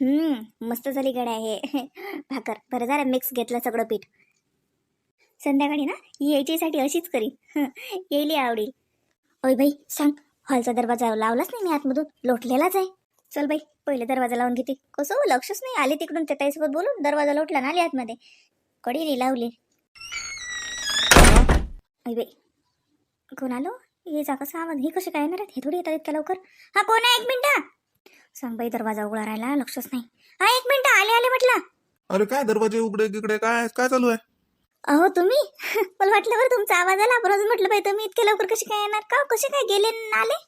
मस्त झाली गड्या हे. भाकर बरं झालं मिक्स घेतलं सगळं पीठ. संध्याकाळी ना यायच्यासाठी अशीच करी. येईल आवडील. ओय बाई सांग हॉलचा दरवाजा लावलाच नाही मी आतमधून. लोटलेलाच आहे. चल बाई पहिले दरवाजा लावून घेते. कसं हो, लक्षच नाही. आले तिकडून त्या ताईसोबत बोलून दरवाजा लोटला ना आली आतमध्ये. कडी लावली. ओय बाई कोण आलो? हे जा कसं आवाज हे कसे काय येणार हे थोडी येतात इतक्या लवकर. हा कोण आहे? एक मिनिट. सांग बाई दरवाजा उघडा राहिला लक्षच नाही. हा एक मिनिट आले आले म्हटलं. अरे काय दरवाजे उघडे गिकडे काय काय चालू आहे? अहो तुम्ही? मला वाटलं बरं तुमचा आवाज आला. बरोबर म्हटलं बाई तुम्ही इतके लवकर कसे काय येणार? का कसे काय गेले न आले?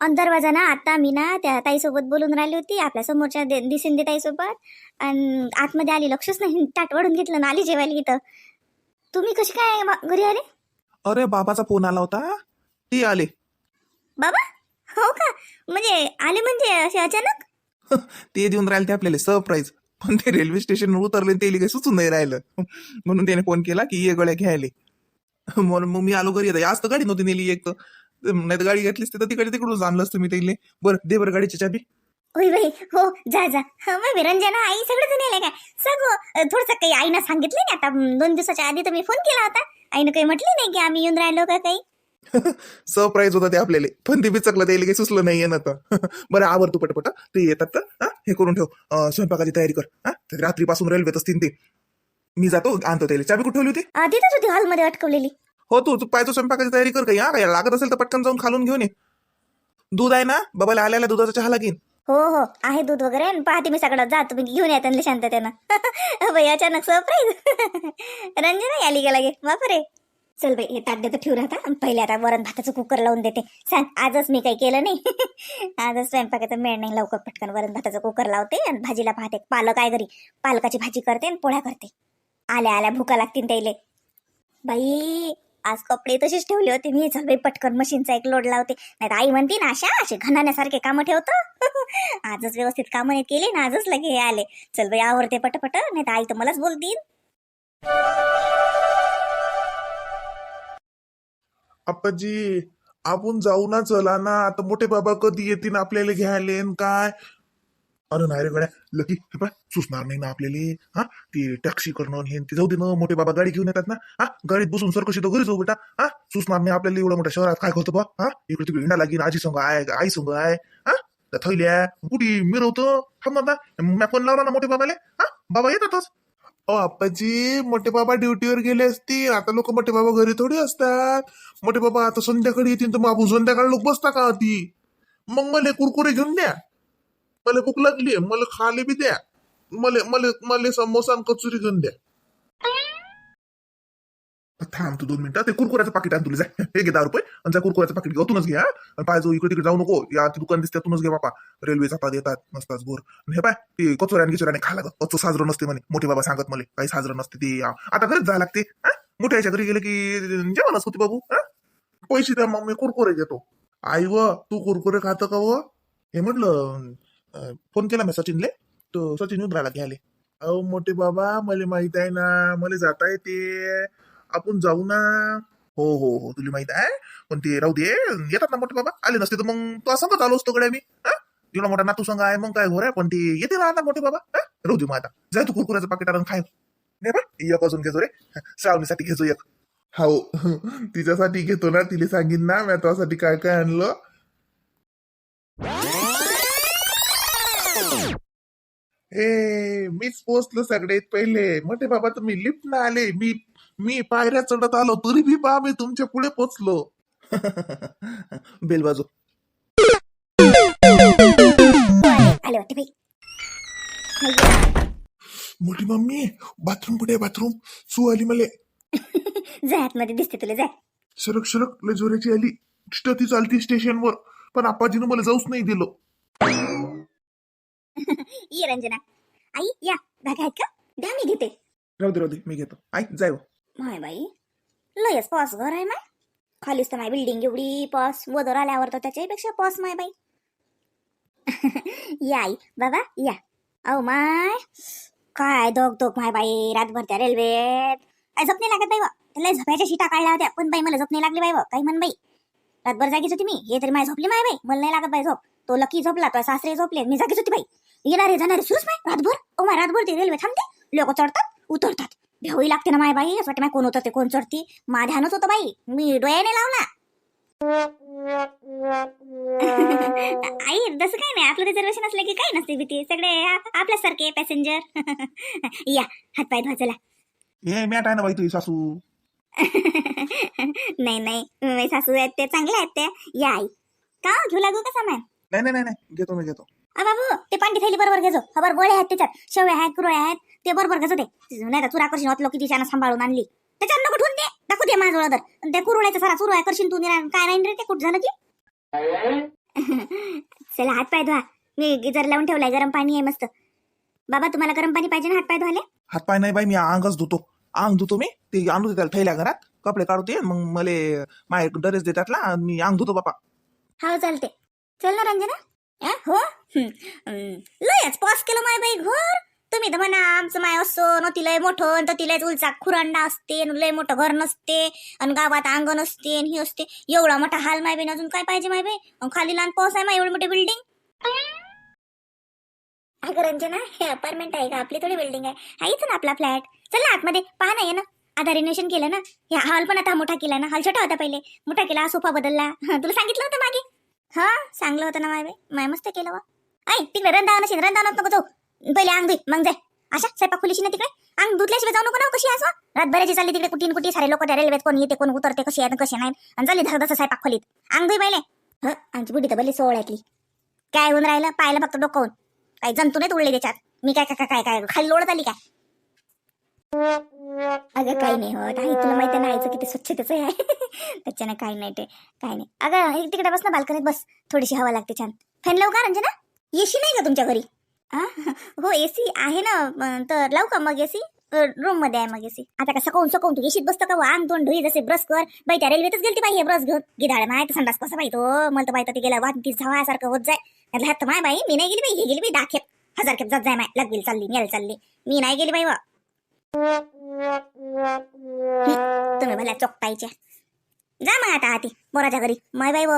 अन दरवाजा ना आता मी ना त्या ताईसोबत बोलून राहिली होती आपल्या समोरच्या दे- दिसिंदी ताईसोबत. आणि आतमध्ये आली लक्षच नाही. ताट वाढून घेतलं ना आली जेवायला इथं. तुम्ही कसे काय मा- घरी आले? अरे बाबाचा फोन आला होता. ती आले. बाबा? हो का? म्हणजे आले म्हणजे असे अचानक? ते देऊन राहिले ते आपल्याला सरप्राईज पण ते रेल्वे स्टेशनवर उतरले ते काही सुचून नाही राहिलं. म्हणून त्याने फोन केला की ये गळ्या घ्यायले. म्हणून मग मी आलो घरी. आता आज तर गाडी नव्हती नेली एक तर. नाही तर गाडी घेतलीस तर तिकडे तिकडून आणलं असतं मी त्याला. बरं दे बरं गाडीची चाबी. होय बाई हो जा जा. मग रंजना आई सगळं जण यायला काय सगळं थोडंसं काही आईनं सांगितलं नाही आता. दोन दिवसाच्या आधी तर मी फोन केला होता. आईनं काही म्हटली नाही की आम्ही येऊन राहिलो का काही? सरप्राईज होता ते आपल्याला. पण ते बिचकलं त्याला काही सुचलं नाहीये ना तर. बरं आवर तू पटपट. ते येतात तर हा करून ठेव. स्वयंपाकाची तयारी कर हा. रात्रीपासून रेल्वेत असतील ते. मी जातो आणतो त्याला. चाबी कुठे ठेवली होती? तिथंच होती हॉलमध्ये अटकवलेली. हो तू तू पाहिजे स्वयंपाकाची तयारी कर काही हा. काय लागत असेल तर पटकन जाऊन खालून घेऊन ये. दूध आहे ना? बाबाला आल्याला दुधाचा चहा लागेल. हो हो. आहे दूध वगैरे. आणि पाहते मी सगळं. जा तुम्ही घेऊन या त्यांना शांततेनं. बाई अचानक सरप्राईज रंजना आली गेला गे. बापरे चल बाई हे ताट तर ठेवू राहता. आणि पहिले आता वरण भाताचं कुकर लावून देते. सांग आजच मी काही केलं नाही. आजच स्वयंपाकाचा मेळ नाही लवकर पटकन वरण भाताचं कुकर लावते आणि भाजीला पाहते. पालक आहे घरी. पालकाची भाजी करते आणि पोळ्या करते. आल्या आल्या भुका लागतील त्याले बाई आज कपडे तसेच ठेवले होते मी. चल बाई पटकन मशीनचा एक लोड लावते. नाही आई म्हणते ना अशा असे घनाण्यासारखे कामं ठेवतो. आजच व्यवस्थित कामं नाही केले ना आजच लगे आले. चल बाई आवडते पटपट. नाही तर आई तर मलाच बोलतील. आप्पाजी आपण जाऊ ना चला ना. आता मोठे बाबा कधी येतील आपल्याला घ्यायला न काय? अरे नाही रे गड्या लकी. हे पाय सुचणार नाही ना आपल्याला. हा? ती टॅक्सी करणं हे न ते. जाऊ दे ना मोठे बाबा गाडी घेऊन येतात ना. हा? गाडीत बसून सर कशी तो घरी जाऊ बेटा हा? सुचणार नाही आपल्याला एवढ्या मोठ्या शहरात. काय करतो बा हा? इकडे तिकडे हिंडा लागेल आजी संघ आहे आई संघ आहे. हा? त्या थैल्या. कुठे? मिरवतो थांब ना मॅ फोन लावला ना मोठे बाबाले. हा? बाबा येतातच. अ आप्पाजी मोठे बाबा ड्युटीवर गेले असतील. आता लोक मोठे बाबा घरी थोडी असतात. मोठे बाबा आता संध्याकाळी येतील तर मग आपण संध्याकाळी लोक बसता का ती? मग मला कुरकुरे घेऊन द्या. मला भूक लागली मला खाले बी द्या. मला मला मला समोसा आणि कचोरी घेऊन द्या. थांब तू दोन मिनिटं ते कुरकुऱ्याचं पाकिट आण तुला जा. हे घे दहा रुपये आणि त्या कुरकुऱ्याचं पाकिट घेऊनच घ्या आणि पाय जो इकडे तिकडे जाऊ नको. या दुकान दिसते तुनच घे बापा. रेल्वे जातात येतात नसतात गोर. हे पाय ते कचोऱ्या आणि गिचोऱ्याने खा लागत. कचो साजरं नसते म्हणे. मोठे बाबा सांगत मला काही साजरं नसते ते. आता घरीच जायला लागते मोठ्या याच्या घरी गेले की जेवणच होते बाबू हा? पैसे द्या मग मी कुरकुरे घेतो आई व तू कुरकुरे खातं का व? हे म्हटलं फोन केला मी सचिनले. तो सचिन उद्राला राहिला घ्यायला. अहो मोठे बाबा मला माहीत आहे ना मला जाता येते. आपण जाऊ ना. हो हो हो तुला माहीत आहे. पण ते राहू दे. येतात ना मोठे बाबा. आले नसते तर मग तो असंच आलो असतो कडे मी? हा? मोठा नातू संघ आहे मग काय घोर आहे? पण ते येते ना मोठे बाबा. राहू दे मग आता. जाय तू कुरकुराचं पाकिट आणून खाय. नाही बा एक अजून घेतो रे. श्रावणीसाठी घेतो एक. हो, हो तिच्यासाठी घेतो ना. तिला सांगीन ना मी काय काय आणलं. ए मीच पोचलो सगळ्यात पहिले. मोठे बाबा तुम्ही लिफ्ट ना आले. मी मी पायऱ्या चढत आलो तरी बी बा मी तुमच्यापुढे पोचलो. बेल बाजू. आले वाटते बाई. मोठी मम्मी बाथरूम कुठे बाथरूम. सू आली मला. जाय आतमध्ये दिसते तुला जाय सरक सरक लय जोराची आली. ती चालती स्टेशनवर पण आपाजीनं मला जाऊच नाही दिलं. ये रंजना. आई या. बॅग आहेत का द्या मी घेते. राहू दे राहू दे मी घेतो. ऐक जाय हो. माय बाई. लयच पॉस घर आहे माय खालीच तर माय बिल्डिंग एवढी पॉस. वदर आल्यावर तर त्याच्यापेक्षा पॉस माय बाई. या बाबा या. अहो माय. काय दोग दोग माय बाई. रातभर त्या रेल्वेत काय झपणे नाही लागत बाई त्याला झोपायच्या शिटा काढल्या होत्या. पण बाई मला झोप नाही लागली बाई व. काही म्हण बाई. रातभर जागीच होती मी. हे तरी माय झोपली माय बाई. मला नाही लागत बाई झोप. तो लकी झोपला तो सासरे झोपले. मी जागीच होती बाई. येणारे जाणारे सुरूच माय रातभर. ओ माय रातभर ते रेल्वे थांबते. लोक चढतात उतरतात. भेवाई लागते ना माय बाई. असं वाटतं माय कोण उतरते कोण चढती? मा ध्यानच होतं बाई. मी डोळ्याने लावला. आई तसं काही नाही. आपलं रिझर्वेशन असलं की काही नसते भीती. सगळे आप- आपल्यासारखे पॅसेंजर या हात पाय धुवा चला. हे मॅट आहे ना बाई तुझी सासू? नाही नाही. माझे सासू आहेत ते चांगले आहेत त्या या आई. का हो, घेऊ लागू का सामान? नाही नाही नाही नाही. घेतो मी घेतो. बाबू ते पांडी थैली बरोबर घेजो. खबर गोळे आहेत त्याच्यात. शेवळे आहेत कुरळे आहेत ते बरोबर घेजो ते नाही तर चुरा करशील होत किती छान सांभाळून आणली. त्याच्यात नको ठेवून दे. दाखवू दे माझ्याजवळ तर आणि त्या कुरवड्याचा सारा आहे करशील तू निरा काय नाही रे ते कुठं झालं की? चला हात पाय धुवा. मी गिजर लावून ठेवलाय गरम पाणी आहे मस्त. बाबा तुम्हाला गरम पाणी पाहिजे ना हात पाय धुवाले हातपाय नाही बाई मी अंगच धुतो. अंग धुतो मी. ते आणू दे त्याला थैल्या घरात. कपडे काढू दे मग मले माय ड्रेस देतात ना मी अंग धुतो बापा. हो चालते चल ना रंजना. आ, हो? हं, हं. लयच पॉस केलं माय बाई घर. तुम्ही तर म्हणा आमचं माय असो न ती लय मोठं न ती लयच उलचा खुरांडा असते न लय मोठं घर नसते आणि गावात अंगण असते आणि हे असते. एवढा मोठा हाल माय बाई अजून काय पाहिजे माय बाई? अन खाली लहान पाऊस आहे माय एवढी मोठी बिल्डिंग अगं रंजना हे अपार्टमेंट आहे का? आपली थोडी बिल्डिंग आहे. आहेच ना आपला फ्लॅट चल ना आतमध्ये. पहा ना ये ना. आता रिनोव्हेशन केलं ना. हे हॉल पण आता मोठा केला ना. हॉल छोटा होता पहिले. मोठा केला सोफा बदलला. हं, तुला सांगितलं होतं मागे. हा? चांगलं होतं ना माय माय मस्त केलं वा. ऐ तिकडे रंधावना नसेल रंधावनात नको जाऊ. पहिले अंग धुई मग जाय. अशा स्वयंपाक खुलीशी ना तिकडे. अंग धुतल्याशिवाय जाऊ नको ना कशी असं रातभराची चालली तिकडे कुठे कुठे सारे लोक त्या रेल्वेत कोण येते कोण उतरते कशी आहेत कसे नाही. आणि चालली धर तसं स्वयंपाक खोलीत. अंग धुई पहिले. ह आमची बुढी तर बली सोहळ्यातली काय होऊन राहिलं? पाहिलं फक्त डोकावून काही जंतू नाहीत उडले त्याच्यात. मी काय काय काय काय खाली लोळत आली काय? अगं काही नाही होत आई तुला माहिती नाही नाहीचं किती स्वच्छतेच आहे. त्याच्यानं काही नाही ते. काही नाही. अगं तिकडे बस ना बाल्कनीत बस. थोडीशी हवा लागते छान. फॅन लावू का रंजना? एसी नाही का तुमच्या घरी? हो एसी आहे ना. तर लावू का मग एसी रूममध्ये आहे मग एसी आता का सकाळून सकाळून तू? एसीत बसतं का अंग तोंड धुई जसे ब्रश कर. बाई त्या रेल्वेतच गेलती बाई हे ब्रश घेऊन. गिधाळ माय तर संडास कसा बाई तो? मला तर बाई तर ते गेला वाट तीस सारखं होत जाय. त्यातलं हात माय बाई मी नाही गेली बाई. हे गेली बाई दाखेप हजार खेप जात जाय माय. लगेल चालली मी चालली. मी नाही गेली बाई वा. तुम्ही भल्या चोकतायच्या जा मग आता आती मोराच्या घरी. माय बाई व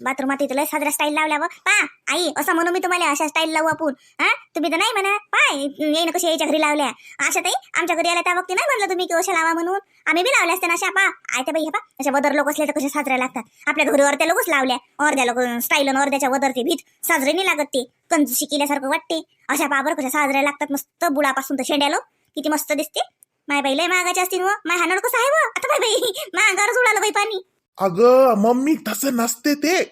बाथरूमात इथं लय साजरा स्टाईल लावल्या व. पा आई असं म्हणू मी तुम्हाला अशा स्टाईल लावू आपण. हा? तुम्ही तर नाही म्हणा. पाय येईन कशी यायच्या घरी लावल्या. अशा ताई आमच्या घरी आल्या त्या वक्ती नाही म्हणलं तुम्ही की अशा लावा म्हणून. आम्ही बी लावल्या असते ना अशा पा. आयत्या बाई हे पा अशा वदर लोक असले तर कसे साजऱ्या लागतात. आपल्या घरी अर्ध्या लोकच लावल्या. अर्ध्या लोक स्टाईल अर्ध्याच्या वदरची भीत साजरे नाही लागत ते. कंजूशी केल्यासारखं वाटते. अशा पाबर कशा साजऱ्या लागतात मस्त बुडापासून तर शेंड्या लोक किती मस्त दिसते. माय बाई लय महागाचे असतील व. माय हानड कसं आहे व? आता बाई बाई महागावर उडालं बाई पाणी. अगं मम्मी तसं नसते ते.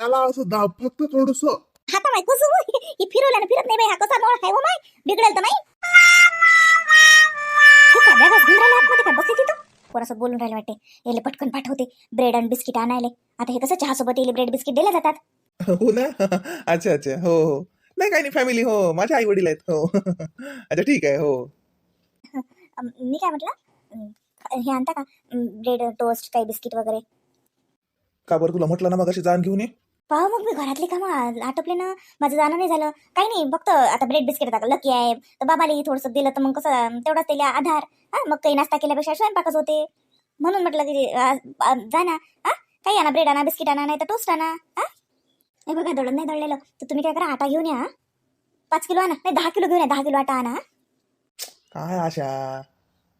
त्याला असं दाब फक्त थोडस आता माय कसं व? ही फिरवल्यानं फिरत नाही बाई. हा कसा मोळ आहे व माय? बिघडेल तर नाही हे काय बॅगच घेऊन राहिला आतमध्ये काय बसली तिथं पोरासोबत बोलून राहिले वाटते. याले पटकन पाठवते. ब्रेड आणि बिस्किट आणायले. आता हे कसं चहासोबत येईल ब्रेड बिस्किट दिले जातात. हो ना? अच्छा अच्छा. हो हो. नाही काही नाही फॅमिली हो. माझे आई वडील आहेत हो. अच्छा ठीक आहे हो. मी काय म्हटलं? हे आणता का? ब्रेड टोस्ट काही बिस्किट वगैरे? का बरं तुला म्हटलं ना मग अशी जाण घेऊन ये? पहा मग मी घरातली कामं आटोपले ना? माझं जाणं नाही झालं. काही नाही फक्त आता ब्रेड बिस्किट आता लकी आहे. तर बाबाला थोडंसं दिलं तर मग कसं तेवढाच त्याला आधार. हा मग काही नाश्ता केल्यापेक्षा स्वयंपाकच होते. म्हणून म्हटलं की आ, आ, जा ना. हा काही आणा ब्रेड आणा बिस्किट आणा नाही तर टोस्ट आणा. हा? हे बघा दळण नाही दळलेलं. तर तुम्ही काय करा आटा घेऊन या? पाच किलो आणा. नाही दहा किलो घेऊन या दहा किलो आटा आणा? काय आशा?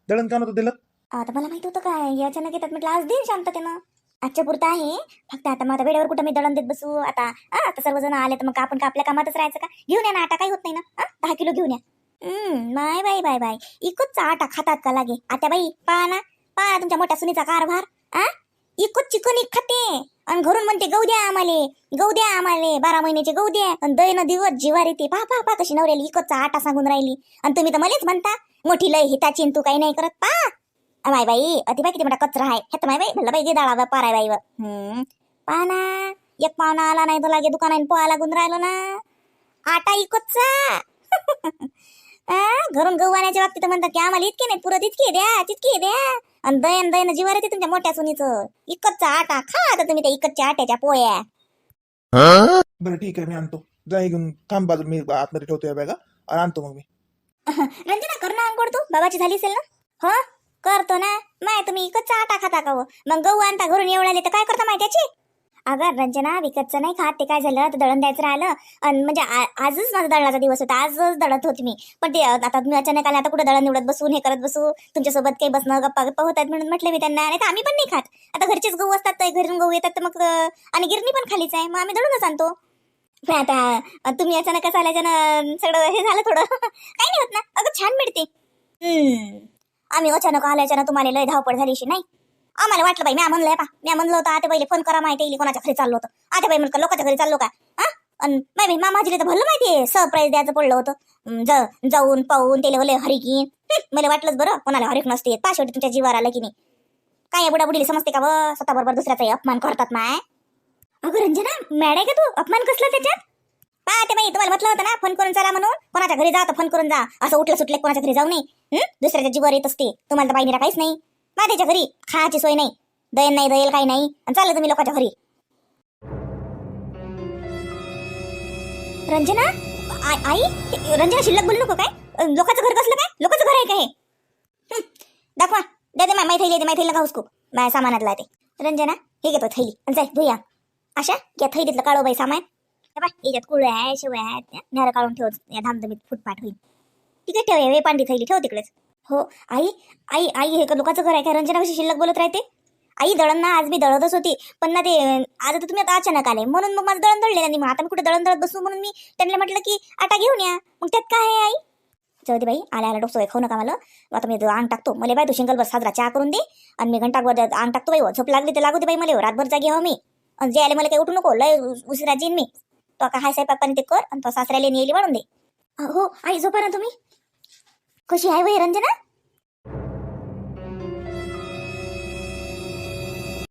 दळण का नव्हतं दिलं? आता मला माहीत होतं काय अचानक येतात. म्हटलं आज देईन शांततेनं. आजच्या पुरतं आहे. फक्त आता मग आता वेळेवर कुठं मी दळण देत बसू? आता हा, आता सर्वजण आले तर मग आपण का आपल्या कामातच राहायचं का? घेऊन या ना आटा काही होत नाही ना. हा, दहा किलो घेऊन या. हम्म बाय बाय बाय बाय. इकूच आटा खातात का लागे? आता बाई पहा ना पहा तुमच्या मोठ्या सुनीचा कारभार. आ इकूच चिकन एक खाते. आणि घरून म्हणते गहू द्या आम्हाले गहू द्या आम्हाले बारा महिन्याचे गहू द्या. आणि दैन दिवस जिवार येते. पा पा पा कशी नवऱ्याला इकतचा आटा सांगून राहिली. आणि तुम्ही तर मलेच म्हणता मोठी लय हिताची आणि तू काही नाही करत. पा माय बाई अति बाई किती मोठा कचरा आहे हे तर माय बाई म्हणलं बाई गे डाळा पार बाई हम्म. पहा ना एक पाहुणा आला नाही तो लागे दुकानाने पोहा लागून राहिलो ना. आटा इकतचा घरून गहू आणायच्या बाबतीत म्हणतात की आम्हाला इतके नाही पुरत इतके द्या तितके द्या. आणि दयन दयन जीवार येते तुमच्या मोठ्या सुनीचं. इकतचा आटा खा आता तुम्ही त्या इकतच्या आट्याच्या पोया बरं ठीक आहे मी आणतो. जा हे घेऊन थांब बाजू मी आतमध्ये ठेवतो या बॅगा. आणि आणतो मग मी. रंजना कर ना अंघोळ तू. बाबाची झाली असेल ना? हो? करतो ना. माय तुम्ही इकडचा आटा खाता का हो? मग गहू आणता घरून एवढाले तर काय करता माय त्याची अगं रंजना विकतचं नाही खात. ते काय झालं? तर दळण द्यायचं राहिलं. आणि म्हणजे आ- आजच माझा दळणाचा दिवस होता. आजच दळत होती मी. पण ते आता तुम्ही अचानक आले. आता कुठं दळण निवडत बसून हे करत बसू? तुमच्यासोबत काही बसणं गप्पा गप्पा होतात म्हणून म्हटलं मी त्यांना. नाही तर आम्ही पण नाही खात. आता घरचेच गहू असतात तर घरून गहू येतात तर मग आणि गिरणी पण खालीच आहे. मग आम्ही दळूनच आणतो. पण आता तुम्ही तुम्ही अचानकच आल्याच्यानं सगळं हे झालं थोडं. काही नाही होत ना. अगं छान मिळते. हम्म. आम्ही अचानक आल्याच्यानं तुम्हाला लय धावपळ झालीशी नाही? आम्हाला वाटलं बाई म्या म्हणलंय पा म्या म्हणलं होतं आता पहिले फोन करा माहिती येईल कोणाच्या घरी चाललो होतं. आता बाई म्हणलं लोकांच्या घरी चाललो का? हा? आणि बाई तर भरलं माहितीये सरप्राईज द्यायचं पडलं होतं. ज- जाऊन पाहून त्याला बोले हरिकीन मला वाटलंच बरं कोणाला हरिक नसते येत. शेवटी तुमच्या जीवावर आलं की नाही. काय या बुडाबुडीला समजते का व स्वतः बरोबर दुसऱ्याचा अपमान करतात माय अगं रंजना मॅड आहे का तू? अपमान कसला त्याच्यात? पा ते बाई तुम्हाला म्हटलं होतं ना फोन करून चला म्हणून. कोणाच्या घरी जा तर फोन करून जा. असं उठलं सुटलं कोणाच्या घरी जाऊ नये. दुसऱ्याच्या जीवावर येत असते. तुम्हाला तर निरा काहीच नाही. माझ्याच्या घरी खायची सोय नाही. दयन नाही दयेल काही नाही. आणि चाललं तुम्ही लोकांच्या घरी. रंजना? आ- आई? हे- रंजना शिल्लक बोलू नको काय? अं, लोकांचं घर कसलं काय? लोकांचं घर आहे का हे? हं, दाखवा. द्या दे माय माय थैली दे माय थैली नका हुसकू माझ्या सामानातला आहे ते. रंजना हे घेतो थैली. आणि जाय धुया. अशा या थैलीतलं काढो बाई सामान. हे पाय, याच्यात कुळ्या आहे शिवळ्या आहेत न्यारा काढून ठेव. या धामधमीत फुटपाट होईल. तिकडे ठेव हे पांडी थैली. ठेव तिकडेच. हो आई आई आई हे का लोकांचं घर आहे? काय रंजना कशी शिल्लक बोलत राहते? आई दळण ना आज मी दळतच होती. पण ना ते आज आता तुम्ही आता अचानक आले. म्हणून मग माझं दळण दळले नाही. मग आता मी कुठे दळण दळत बसू? म्हणून मी त्यांना म्हटलं की आटा घेऊन या. मग त्यात काय आहे आई? जाऊ दे बाई आल्या आला डोसो खाऊ नका मला. आता मी अंग टाकतो. मला बाई तू शिंगल बस साजरा चहा करून दे. आणि मी घंटावर अंग टाकतो बाई. झोप लागली तर लागू दे बाई मला. रातभर जागी हो मी. आणि जे आले मला काही उठू नको. लय उशिरा जीन मी. तो का हाय साहेब पप्पाने ते कर. आणि तो सासऱ्याला नेली म्हणून दे. हो आई झोपा ना तुम्ही. कशी आहे वय रंजना?